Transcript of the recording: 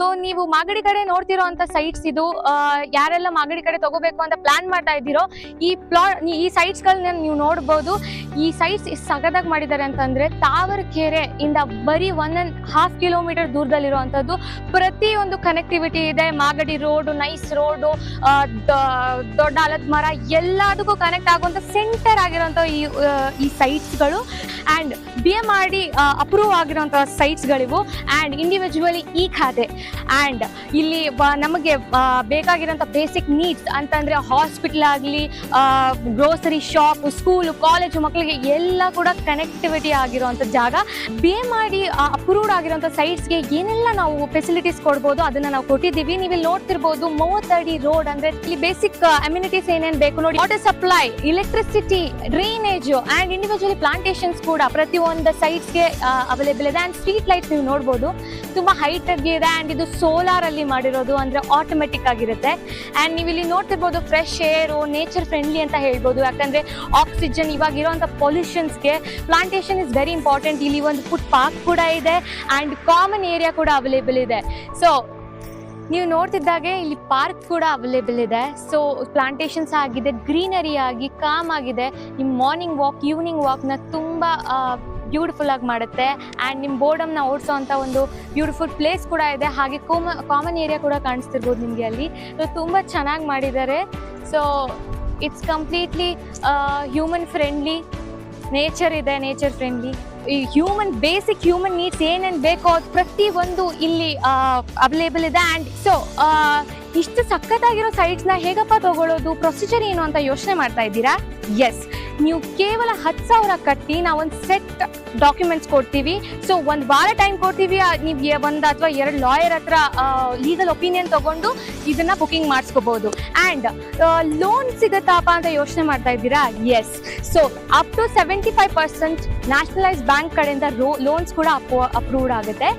So ನೀವು ಮಾಗಡಿ ಕಡೆ ನೋಡ್ತಿರೋ ಅಂತ ಸೈಟ್ಸ್ ಇದು ಯಾರೆಲ್ಲ ಮಾಗಡಿ ಕಡೆ ತಗೋಬೇಕು ಅಂತ ಪ್ಲಾನ್ ಮಾಡ್ತಾ ಇದ್ದೀರೋ, ಈ ಪ್ಲಾ ಈ ಸೈಟ್ಸ್ ಗಳನ್ನ ನೀವು ನೋಡ್ಬೋದು. ಈ ಸೈಟ್ಸ್ ಸಗದಾಗ ಮಾಡಿದ್ದಾರೆ ಅಂತಂದ್ರೆ, ತಾವರಕೆರೆ ಇಂದ ಬರೀ ಒನ್ ಅಂಡ್ ಹಾಫ್ ಕಿಲೋಮೀಟರ್ ದೂರದಲ್ಲಿರುವಂಥದ್ದು, ಪ್ರತಿಯೊಂದು ಕನೆಕ್ಟಿವಿಟಿ ಇದೆ. ಮಾಗಡಿ ರೋಡ್ ನೈಸ್ ರೋಡ್ ದೊಡ್ಡ ಆಲದ ಮರ, ಎಲ್ಲದಕ್ಕೂ ಕನೆಕ್ಟ್ ಆಗುವಂತ ಸೆಂಟರ್ ಆಗಿರುವಂತ ಈ ಈ ಸೈಟ್ಸ್ಗಳು and B M R D approve ಆಗಿರೋಂಥ ಸೈಟ್ಸ್ಗಳಿವು ಆ್ಯಂಡ್ ಇಂಡಿವಿಜುವಲಿ ಈ ಖಾತೆ. ಆ್ಯಂಡ್ ಇಲ್ಲಿ ನಮಗೆ ಬೇಕಾಗಿರೋಂಥ ಬೇಸಿಕ್ ನೀಡ್ಸ್ ಅಂತಂದರೆ ಹಾಸ್ಪಿಟಲ್ ಆಗಲಿ ಗ್ರೋಸರಿ ಶಾಪ್ ಸ್ಕೂಲು ಕಾಲೇಜು ಮಕ್ಕಳಿಗೆ ಎಲ್ಲ ಕೂಡ ಕನೆಕ್ಟಿವಿಟಿ ಆಗಿರೋವಂಥ ಜಾಗ. ಬೇ ಮಾಡಿ ಅಪ್ರೂವ್ಡ್ ಆಗಿರೋಂಥ ಸೈಟ್ಸ್ಗೆ ಏನೆಲ್ಲ ನಾವು ಫೆಸಿಲಿಟೀಸ್ ಕೊಡ್ಬೋದು ಅದನ್ನು ನಾವು ಕೊಟ್ಟಿದ್ದೀವಿ. ನೀವು ಇಲ್ಲಿ ನೋಡ್ತಿರ್ಬೋದು ಮೂವತ್ತಡಿ ರೋಡ್ ಅಂದರೆ ಇಲ್ಲಿ ಬೇಸಿಕ್ ಅಮ್ಯುನಿಟೀಸ್ ಏನೇನು ಬೇಕು ನೋಡಿ. Water supply electricity drainage and individually plantations ಕೂಡ ಪ್ರತಿಯೊಂದು ಸೈಟ್ಸ್ಗೆ ಅವೈಲೇಬಲ್ ಇದೆ. ಆ್ಯಂಡ್ ಸ್ಟ್ರೀಟ್ ಲೈಟ್ಸ್ ನೀವು ನೋಡ್ಬೋದು. ತುಂಬ ಹೈಟಾಗಿ ಇದೆ. ಆ್ಯಂಡ್ ಇದು ಸೋಲಾರ್ ಅಲ್ಲಿ ಮಾಡಿರೋದು ಅಂದ್ರೆ ಆಟೋಮೆಟಿಕ್ ಆಗಿರುತ್ತೆ. ಅಂಡ್ ನೀವು ಇಲ್ಲಿ ನೋಡ್ತಿರ್ಬೋದು ಫ್ರೆಶ್ ಏರು ನೇಚರ್ ಫ್ರೆಂಡ್ಲಿ ಅಂತ ಹೇಳ್ಬೋದು. ಯಾಕಂದ್ರೆ ಆಕ್ಸಿಜನ್ ಇವಾಗ ಇರೋಂಥ ಪೊಲ್ಯೂಷನ್ಸ್ಗೆ ಪ್ಲಾಂಟೇಶನ್ ಇಸ್ ವೆರಿ ಇಂಪಾರ್ಟೆಂಟ್ ಇಲ್ಲಿ ಒಂದು ಫುಡ್ ಪಾರ್ಕ್ ಕೂಡ ಇದೆ ಅಂಡ್ ಕಾಮನ್ ಏರಿಯಾ ಕೂಡ ಅವೈಲೇಬಲ್ ಇದೆ. ಸೊ ನೀವು ನೋಡ್ತಿದ್ದಾಗೆ ಇಲ್ಲಿ ಪಾರ್ಕ್ ಕೂಡ ಅವೈಲೇಬಲ್ ಇದೆ. ಸೊ ಪ್ಲಾಂಟೇಶನ್ಸ್ ಆಗಿದೆ ಗ್ರೀನರಿ ಆಗಿ ಕಾಮ್ ಆಗಿದೆ. ನಿಮ್ಮ ಮಾರ್ನಿಂಗ್ ವಾಕ್ ಈವ್ನಿಂಗ್ ವಾಕ್ನ ತುಂಬ ಬ್ಯೂಟಿಫುಲ್ ಆಗಿ ಮಾಡುತ್ತೆ. ಆ್ಯಂಡ್ ನಿಮ್ಮ ಬೋರ್ಡಮ್ನ ಓಡಿಸೋ ಅಂಥ ಒಂದು ಬ್ಯೂಟಿಫುಲ್ ಪ್ಲೇಸ್ ಕೂಡ ಇದೆ. ಹಾಗೆ ಕೋಮ ಕಾಮನ್ ಏರಿಯಾ ಕೂಡ ಕಾಣಿಸ್ತಿರ್ಬೋದು ನಿಮಗೆ ಅಲ್ಲಿ. ಸೊ ತುಂಬ ಚೆನ್ನಾಗಿ ಮಾಡಿದ್ದಾರೆ. So it's completely human friendly nature ಇದೆ ನೇಚರ್ ಫ್ರೆಂಡ್ಲಿ ಈ ಹ್ಯೂಮನ್ ಬೇಸಿಕ್ ಹ್ಯೂಮನ್ ನೀಡ್ಸ್ ಏನೇನು ಬೇಕೋ ಅದು ಪ್ರತಿ ಒಂದು ಇಲ್ಲಿ ಅವೈಲೇಬಲ್ ಇದೆ. ಆ್ಯಂಡ್ ಸೊ ಇಷ್ಟು ಸಖತ್ತಾಗಿರೋ ಸೈಟ್ಸ್ನ ಹೇಗಪ್ಪ ತಗೊಳ್ಳೋದು ಪ್ರೊಸೀಜರ್ ಏನು ಅಂತ ಯೋಚನೆ ಮಾಡ್ತಾ ಇದ್ದೀರಾ? ಎಸ್ ನೀವು ಕೇವಲ ಹತ್ತು ಸಾವಿರ ಕಟ್ಟಿ ನಾವೊಂದು ಸೆಟ್ ಡಾಕ್ಯುಮೆಂಟ್ಸ್ ಕೊಡ್ತೀವಿ. ಸೊ ಒಂದು ವಾರ ಟೈಮ್ ಕೊಡ್ತೀವಿ. ನೀವು ಒಂದು ಅಥವಾ ಎರಡು ಲಾಯರ್ ಹತ್ರ ಲೀಗಲ್ ಒಪಿನಿಯನ್ ತಗೊಂಡು ಇದನ್ನ ಬುಕಿಂಗ್ ಮಾಡಿಸ್ಕೋಬಹುದು ಆ್ಯಂಡ್ ಲೋನ್ ಸಿಗುತ್ತಾಪ ಅಂತ ಯೋಚನೆ ಮಾಡ್ತಾ ಇದ್ದೀರಾ? Yes so up to seventy five percent nationalise bank ಕಡೆಯಿಂದ ಲೋನ್ಸ್ ಕೂಡ ಅಪ್ರೂವ್ಡ್ ಆಗುತ್ತೆ.